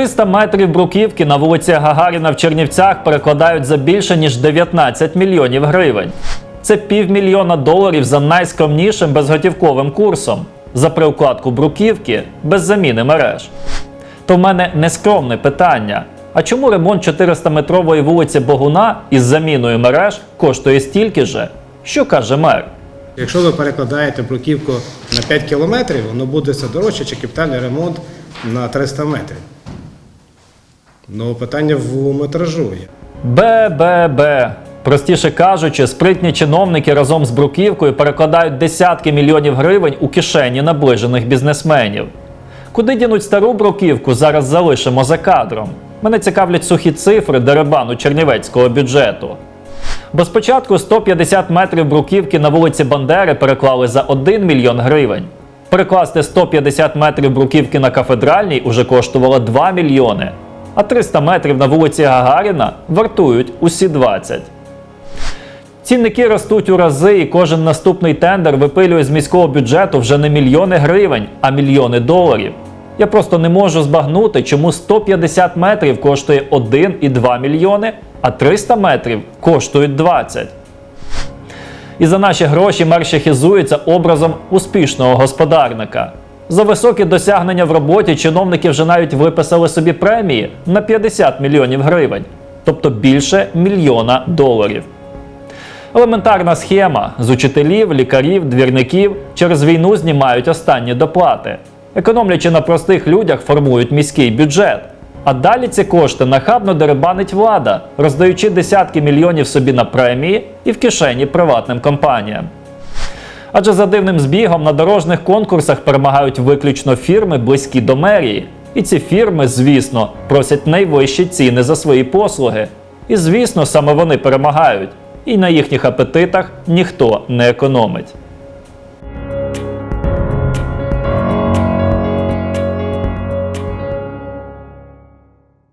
300 метрів бруківки на вулиці Гагаріна в Чернівцях перекладають за більше ніж 19 мільйонів гривень. Це півмільйона доларів за найскромнішим безготівковим курсом за приукладку бруківки без заміни мереж. То в мене нескромне питання: а чому ремонт 400-метрової вулиці Богуна із заміною мереж коштує стільки же? Що каже мер? Якщо ви перекладаєте бруківку на 5 кілометрів, воно буде все дорожче, чи капітальний ремонт на 300 метрів. Ну, питання в метражу є. Бе-бе-бе. Простіше кажучи, спритні чиновники разом з бруківкою перекладають десятки мільйонів гривень у кишені наближених бізнесменів. Куди дінуть стару бруківку, зараз залишимо за кадром. Мене цікавлять сухі цифри деребану чернівецького бюджету. Бо спочатку 150 метрів бруківки на вулиці Бандери переклали за 1 мільйон гривень. Перекласти 150 метрів бруківки на кафедральній уже коштувало 2 мільйони, а 300 метрів на вулиці Гагаріна вартують усі 20. Цінники ростуть у рази, і кожен наступний тендер випилює з міського бюджету вже не мільйони гривень, а мільйони доларів. Я просто не можу збагнути, чому 150 метрів коштує 1,2 мільйони, а 300 метрів коштують 20. І за наші гроші мер ще образом успішного господарника. За високі досягнення в роботі чиновники вже навіть виписали собі премії на 50 мільйонів гривень, тобто більше мільйона доларів. Елементарна схема з учителів, лікарів, двірників через війну знімають останні доплати. Економлячи на простих людях, формують міський бюджет. А далі ці кошти нахабно деребанить влада, роздаючи десятки мільйонів собі на премії і в кишені приватним компаніям. Адже за дивним збігом на дорожніх конкурсах перемагають виключно фірми, близькі до мерії. І ці фірми, звісно, просять найвищі ціни за свої послуги. І звісно, саме вони перемагають. І на їхніх апетитах ніхто не економить.